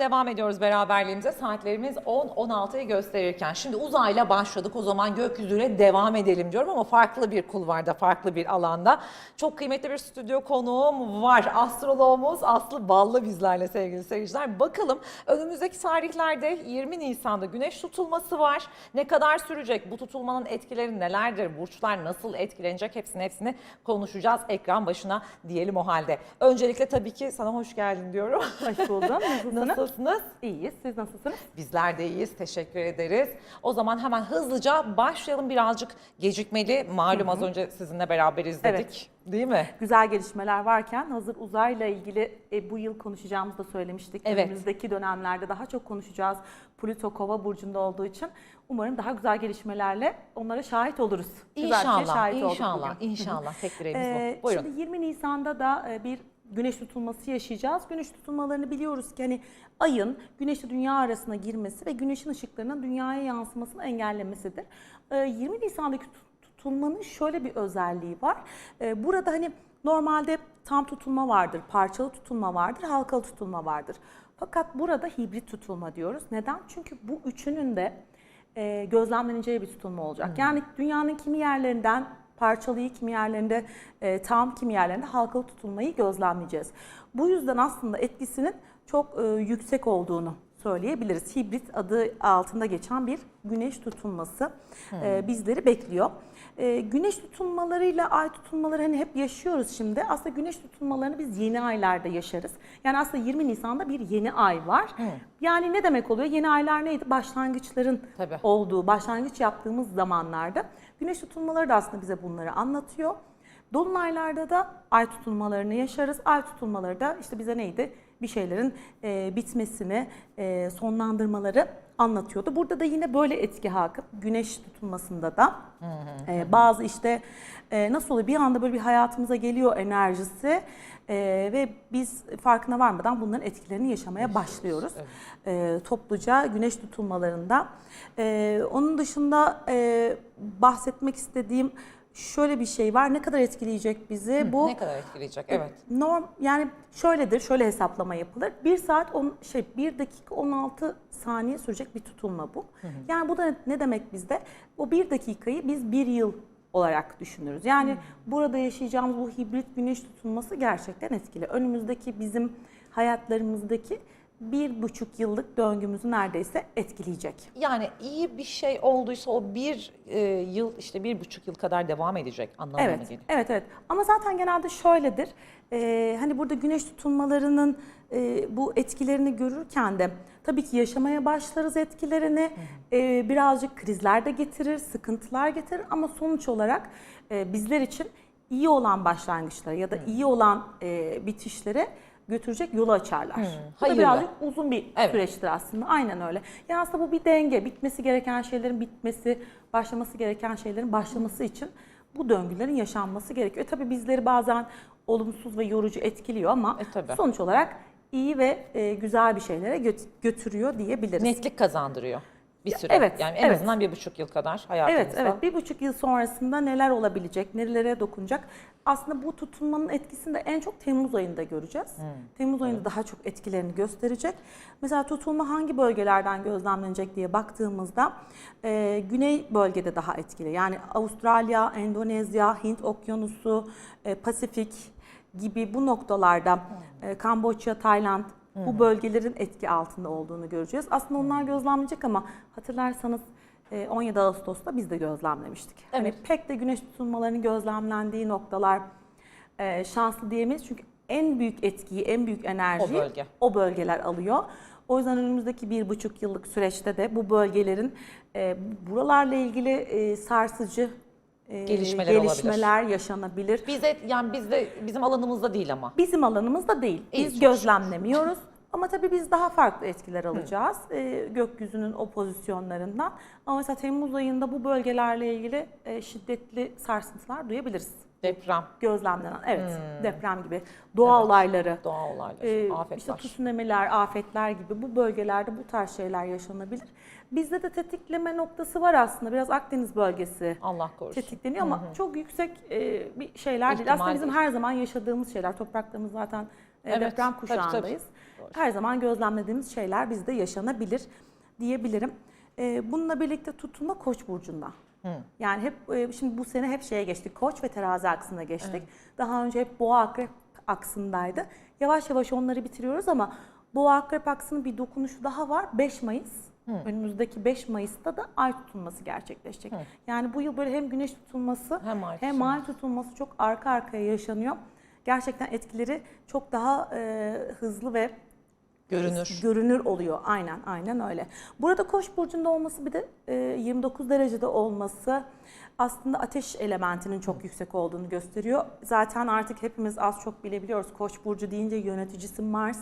Devam ediyoruz beraberliğimize. Saatlerimiz 10-16'yı gösterirken. Şimdi uzayla başladık o zaman gökyüzüyle devam edelim diyorum ama farklı bir kulvarda, farklı bir alanda. Çok kıymetli bir stüdyo konuğum var. Astroloğumuz Aslı Ballı bizlerle sevgili seyirciler. Bakalım önümüzdeki tarihlerde 20 Nisan'da güneş tutulması var. Ne kadar sürecek? Bu tutulmanın etkileri nelerdir? Burçlar nasıl etkilenecek? Hepsini hepsini konuşacağız ekran başına diyelim o halde. Öncelikle tabii ki sana hoş geldin diyorum. Hoş buldum. Nasılsınız? Nasılsınız? İyiyiz. Siz nasılsınız? Bizler de iyiyiz. Teşekkür ederiz. O zaman hemen hızlıca başlayalım birazcık gecikmeli. Malum az önce sizinle beraber izledik. Değil mi? Güzel gelişmeler varken hazır uzayla ilgili e, bu yıl konuşacağımızı da söylemiştik. Evet. Önümüzdeki dönemlerde daha çok konuşacağız. Plüto Kova burcunda olduğu için umarım daha güzel gelişmelerle onlara şahit oluruz. Güzel İnşallah, şahit olduk inşallah, bugün. inşallah. Tek dileğimiz Ee, bu. Buyurun. Şimdi 20 Nisan'da da e, bir güneş tutulması yaşayacağız. Güneş tutulmalarını biliyoruz ki hani ayın güneşle dünya arasına girmesi ve güneşin ışıklarının dünyaya yansımasını engellemesidir. Ee, 20 Nisan'daki tut- tutulmanın şöyle bir özelliği var. Ee, Burada hani normalde tam tutulma vardır, parçalı tutulma vardır, halkalı tutulma vardır. Fakat burada hibrit tutulma diyoruz. Neden? Çünkü bu üçünün de e, gözlemleneceği bir tutulma olacak. Yani dünyanın kimi yerlerinden parçalıyı, kimi yerlerinde e, tam, kimi yerlerinde halkalı tutulmayı gözlemleyeceğiz. Bu yüzden aslında etkisinin çok e, yüksek olduğunu söyleyebiliriz. Hibrit adı altında geçen bir güneş tutulması e, bizleri bekliyor. E, güneş tutulmalarıyla ay tutulmaları hani hep yaşıyoruz şimdi. Aslında güneş tutulmalarını biz yeni aylarda yaşarız. Yani aslında 20 Nisan'da bir yeni ay var. Yani ne demek oluyor? Yeni aylar neydi? Başlangıçların Tabii. olduğu, başlangıç yaptığımız zamanlarda. Güneş tutulmaları da aslında bize bunları anlatıyor. Dolunaylarda da ay tutulmalarını yaşarız. Ay tutulmaları da işte bize neydi? Bir şeylerin e, bitmesini, e, sonlandırmaları anlatıyordu. Burada da yine böyle etki hakim. Güneş tutulmasında da e, bazı işte e, nasıl oluyor? Bir anda böyle bir hayatımıza geliyor enerjisi e, ve biz farkına varmadan bunların etkilerini yaşamaya başlıyoruz. E, topluca güneş tutulmalarında. E, onun dışında e, bahsetmek istediğim şöyle bir şey var. Ne kadar etkileyecek bizi? Bu Ne kadar etkileyecek? Evet. Norm yani şöyledir, şöyle hesaplama yapılır. 1 saat 10 şey 1 dakika 16 saniye sürecek bir tutulma bu. Yani bu da ne demek bizde? O 1 dakikayı biz 1 yıl olarak düşünürüz. Yani burada yaşayacağımız bu hibrit güneş tutulması gerçekten etkili. Önümüzdeki bizim hayatlarımızdaki bir buçuk yıllık döngümüzü neredeyse etkileyecek. Yani iyi bir şey olduysa o bir e, yıl işte bir buçuk yıl kadar devam edecek anlamına Evet, geliyor. evet, evet. Ama zaten genelde şöyledir. Ee, hani burada güneş tutulmalarının e, bu etkilerini görürken de tabii ki yaşamaya başlarız etkilerini. Ee, birazcık krizler de getirir, sıkıntılar getirir ama sonuç olarak e, bizler için iyi olan başlangıçlara ya da iyi olan e, bitişlere götürecek yolu açarlar. Bu da birazcık uzun bir Evet. süreçtir aslında. Aynen öyle. Yani aslında bu bir denge. Bitmesi gereken şeylerin bitmesi, başlaması gereken şeylerin başlaması için bu döngülerin yaşanması gerekiyor. E tabii bizleri bazen olumsuz ve yorucu etkiliyor ama E tabii. sonuç olarak iyi ve e, güzel bir şeylere göt- götürüyor diyebiliriz. Netlik kazandırıyor bir süre. evet, yani en evet. azından bir buçuk yıl kadar hayatımızda. Evet, evet. Bir buçuk yıl sonrasında neler olabilecek, nerelere dokunacak? Aslında bu tutulmanın etkisini de en çok Temmuz ayında göreceğiz. Hmm, Temmuz ayında daha çok etkilerini gösterecek. Mesela tutulma hangi bölgelerden gözlemlenecek diye baktığımızda e, güney bölgede daha etkili. Yani Avustralya, Endonezya, Hint Okyanusu, e, Pasifik gibi bu noktalarda e, Kamboçya, Tayland bu bölgelerin etki altında olduğunu göreceğiz. Aslında onlar gözlemlenecek ama hatırlarsanız e, 17 Ağustos'ta biz de gözlemlemiştik. Hani Evet. pek de güneş tutulmalarının gözlemlendiği noktalar e, şanslı diyemeyiz. Çünkü en büyük etkiyi, en büyük enerjiyi O bölge. o bölgeler alıyor. O yüzden önümüzdeki bir buçuk yıllık süreçte de bu bölgelerin e, buralarla ilgili e, sarsıcı e, Gelişmeler olabilir. gelişmeler yaşanabilir. Bize yani bizde bizim alanımızda değil ama. Bizim alanımızda değil. İyi, Biz çok gözlemlemiyoruz. Ama tabii biz daha farklı etkiler alacağız e, gökyüzünün o pozisyonlarından. Ama mesela Temmuz ayında bu bölgelerle ilgili e, şiddetli sarsıntılar duyabiliriz. Deprem, Gözlemlenen, evet deprem gibi doğa olayları, doğa olaylar, e, afetler. işte tsunami'ler, afetler gibi bu bölgelerde bu tarz şeyler yaşanabilir. Bizde de tetikleme noktası var aslında. Biraz Akdeniz bölgesi Allah korusun. tetikleniyor ama çok yüksek e, bir şeyler değil. İhtimal Aslında bizim değil. her zaman yaşadığımız şeyler. Topraklarımız zaten e, Evet, deprem tabii, tabii. kuşağındayız. Her zaman gözlemlediğimiz şeyler bizde yaşanabilir diyebilirim. E, bununla birlikte tutulma Koç burcunda. Yani hep e, şimdi bu sene hep şeye geçtik. Koç ve terazi aksına geçtik. Daha önce hep boğa akrep aksındaydı. Yavaş yavaş onları bitiriyoruz ama boğa akrep aksının bir dokunuşu daha var. 5 Mayıs. Önümüzdeki 5 Mayıs'ta da ay tutulması gerçekleşecek. Yani bu yıl böyle hem güneş tutulması Hem ay hem ay tutulması çok arka arkaya yaşanıyor. Gerçekten etkileri çok daha e, hızlı ve Görünür. görünür oluyor. Aynen, aynen öyle. Burada Koç burcunda olması bir de e, 29 derecede olması aslında ateş elementinin çok yüksek olduğunu gösteriyor. Zaten artık hepimiz az çok bilebiliyoruz. Koç burcu deyince yöneticisi Mars.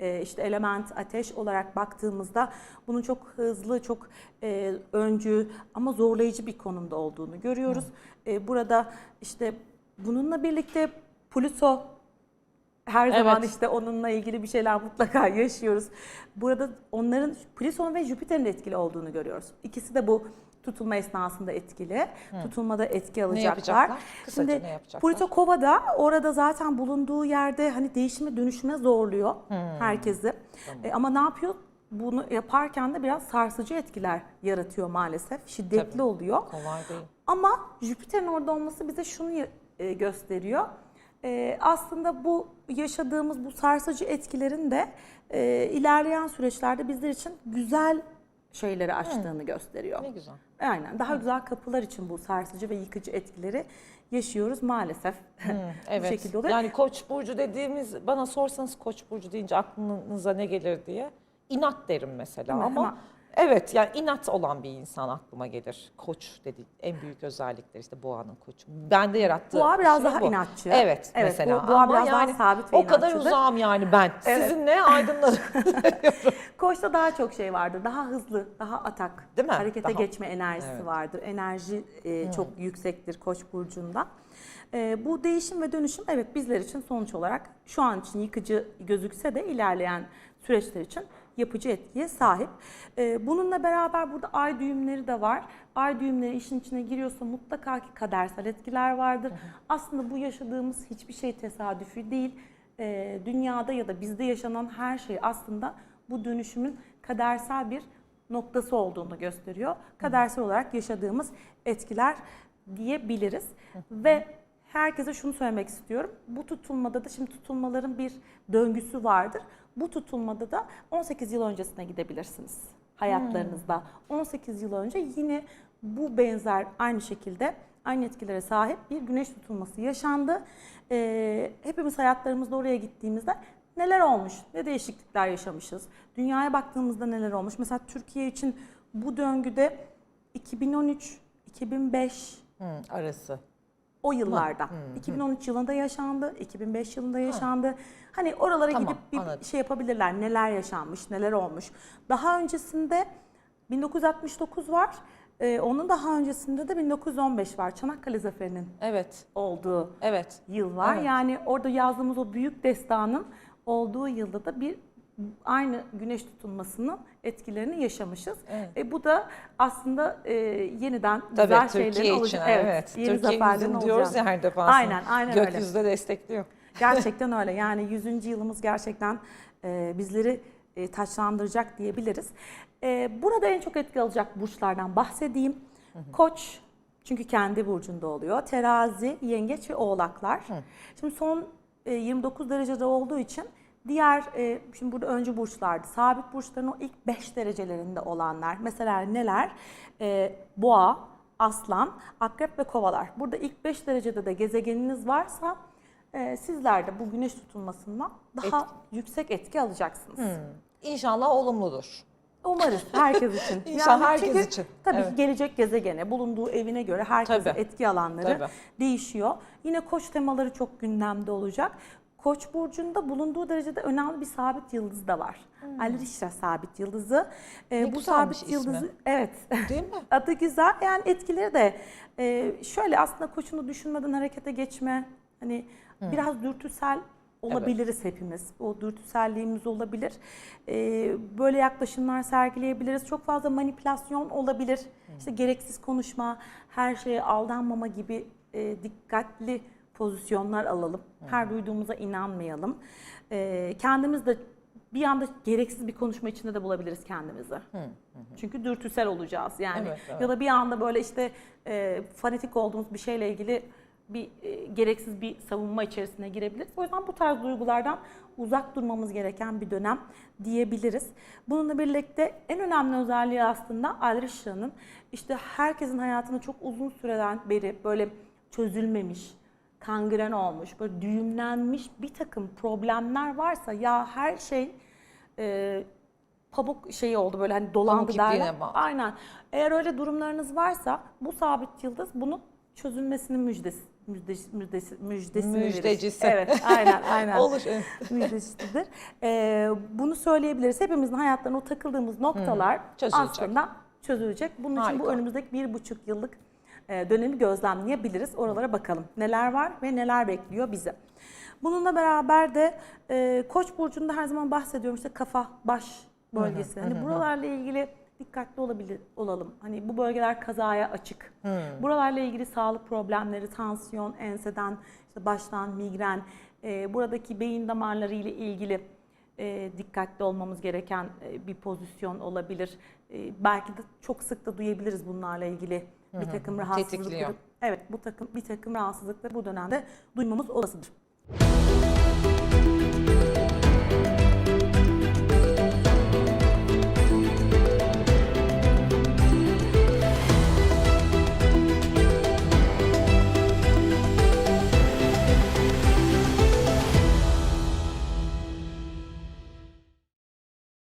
E, işte element ateş olarak baktığımızda bunun çok hızlı, çok e, öncü ama zorlayıcı bir konumda olduğunu görüyoruz. E, burada işte bununla birlikte Plüto her Evet. zaman işte onunla ilgili bir şeyler mutlaka yaşıyoruz. Burada onların Plüton ve Jüpiter'in etkili olduğunu görüyoruz. İkisi de bu tutulma esnasında etkili. Tutulmada etki alacaklar. yapacaklar? Kısaca Şimdi ne yapacaklar? Plüto Kova'da orada zaten bulunduğu yerde hani değişime dönüşüme zorluyor herkesi. E, ama ne yapıyor? Bunu yaparken de biraz sarsıcı etkiler yaratıyor maalesef. Şiddetli Tabii. oluyor. Kolay değil. Ama Jüpiter'in orada olması bize şunu e, gösteriyor. E, aslında bu yaşadığımız bu sarsıcı etkilerin de e, ilerleyen süreçlerde bizler için güzel şeyleri açtığını gösteriyor. Ne güzel. Aynen. Daha güzel kapılar için bu sarsıcı ve yıkıcı etkileri yaşıyoruz maalesef. bu Evet. şekilde oluyor. Yani Koç burcu dediğimiz bana sorsanız Koç burcu deyince aklınıza ne gelir diye inat derim mesela mi? ama Ama- evet yani inat olan bir insan aklıma gelir. Koç dedi en büyük özellikleri işte boğanın koçu. Bende yarattığı Boğa biraz şey daha bu. inatçı. Evet, Evet, mesela. bu- boğa Ama biraz daha yani sabit ve O kadar inatçıdır. uzağım yani ben. Evet. Sizinle aydınlarım. Koç'ta daha çok şey vardır. Daha hızlı, daha atak. Değil mi? Harekete Daha- geçme enerjisi Evet. vardır. Enerji e, çok yüksektir Koç burcunda. E, bu değişim ve dönüşüm evet bizler için sonuç olarak şu an için yıkıcı gözükse de ilerleyen süreçler için yapıcı etkiye sahip. E, bununla beraber burada ay düğümleri de var. Ay düğümleri işin içine giriyorsa mutlaka ki kadersel etkiler vardır. Aslında bu yaşadığımız hiçbir şey tesadüfi değil. E, dünyada ya da bizde yaşanan her şey aslında bu dönüşümün kadersel bir noktası olduğunu gösteriyor. Kadersel olarak yaşadığımız etkiler diyebiliriz. Ve herkese şunu söylemek istiyorum. Bu tutulmada da şimdi tutulmaların bir döngüsü vardır. Bu tutulmada da 18 yıl öncesine gidebilirsiniz hayatlarınızda. 18 yıl önce yine bu benzer aynı şekilde aynı etkilere sahip bir güneş tutulması yaşandı. Ee, hepimiz hayatlarımızda oraya gittiğimizde neler olmuş, ne değişiklikler yaşamışız, dünyaya baktığımızda neler olmuş. Mesela Türkiye için bu döngüde 2013, 2005 Hı, arası. O yıllarda. 2013 yılında yaşandı, 2005 yılında yaşandı. Hani oralara Tamam, gidip bir anladım. şey yapabilirler. Neler yaşanmış, neler olmuş. Daha öncesinde 1969 var. Ee, onun daha öncesinde de 1915 var. Çanakkale Zaferi'nin Evet. olduğu Evet. yıl var. Evet. Yani orada yazdığımız o büyük destanın olduğu yılda da bir aynı güneş tutulmasının etkilerini yaşamışız. Evet. E, bu da aslında e, yeniden Tabii güzel Türkiye şeylerin için olacak. evet. yeni Türkiye zaferlerin yüzüm diyoruz ya her defasında. Aynen, aynen öyle. Gökyüzü de destekliyor. Gerçekten öyle. Yani 100. yılımız gerçekten e, bizleri e, taçlandıracak diyebiliriz. E, burada en çok etki alacak burçlardan bahsedeyim. Koç çünkü kendi burcunda oluyor. Terazi, yengeç ve oğlaklar. Şimdi son e, 29 derecede olduğu için diğer e, şimdi burada öncü burçlardı. Sabit burçların o ilk 5 derecelerinde olanlar. Mesela neler? E, boğa, aslan, akrep ve kovalar. Burada ilk 5 derecede de gezegeniniz varsa e, sizler de bu güneş tutulmasından daha yüksek etki alacaksınız. İnşallah olumludur. Umarız herkes için. İnşallah herkes çünkü için. Tabii Evet. gelecek gezegene, bulunduğu evine göre herkesin Tabii. etki alanları Tabii. değişiyor. Yine koç temaları çok gündemde olacak. Koç burcunda bulunduğu derecede önemli bir sabit yıldız da var. Hmm. Alrişra sabit yıldızı. Ee, bu güzelmiş sabit ismi. yıldızı evet. Değil mi? Adı güzel. Yani etkileri de e, şöyle aslında koçunu düşünmeden harekete geçme. Hani biraz dürtüsel olabiliriz hepimiz. O dürtüselliğimiz olabilir. E, böyle yaklaşımlar sergileyebiliriz. Çok fazla manipülasyon olabilir. İşte gereksiz konuşma, her şeye aldanmama gibi e, dikkatli pozisyonlar alalım. Her duyduğumuza inanmayalım. Ee, kendimiz de bir anda gereksiz bir konuşma içinde de bulabiliriz kendimizi. Çünkü dürtüsel olacağız yani. Evet, evet. Ya da bir anda böyle işte e, fanatik olduğumuz bir şeyle ilgili bir e, gereksiz bir savunma içerisine girebiliriz. O yüzden bu tarz duygulardan uzak durmamız gereken bir dönem diyebiliriz. Bununla birlikte en önemli özelliği aslında Alrisha'nın işte herkesin hayatında çok uzun süreden beri böyle çözülmemiş, kangren olmuş, böyle düğümlenmiş bir takım problemler varsa ya her şey e, pamuk şeyi oldu böyle hani dolandı derler. Aynen. Eğer öyle durumlarınız varsa bu sabit yıldız bunun çözülmesinin müjdesi müjdesi müjdesi müjdesini verir. Müjdecisi. Evet, aynen, aynen. Olur. evet. müjdesidir. Ee, bunu söyleyebiliriz. Hepimizin hayatlarına o takıldığımız noktalar çözülecek. aslında çözülecek. Bunun için bu Harika. önümüzdeki bir buçuk yıllık dönemi gözlemleyebiliriz. Oralara bakalım. Neler var ve neler bekliyor bizi. Bununla beraber de e, Koç burcunda her zaman bahsediyorum işte kafa, baş bölgesi. Hani buralarla ilgili dikkatli olabilir olalım. Hani bu bölgeler kazaya açık. Buralarla ilgili sağlık problemleri, tansiyon, enseden, işte baştan migren, e, buradaki beyin damarları ile ilgili e, dikkatli olmamız gereken e, bir pozisyon olabilir. E, belki de çok sık da duyabiliriz bunlarla ilgili bir takım rahatsızlıkları. Tetikliyor. Evet, bu takım bir takım rahatsızlıkları bu dönemde duymamız olasıdır.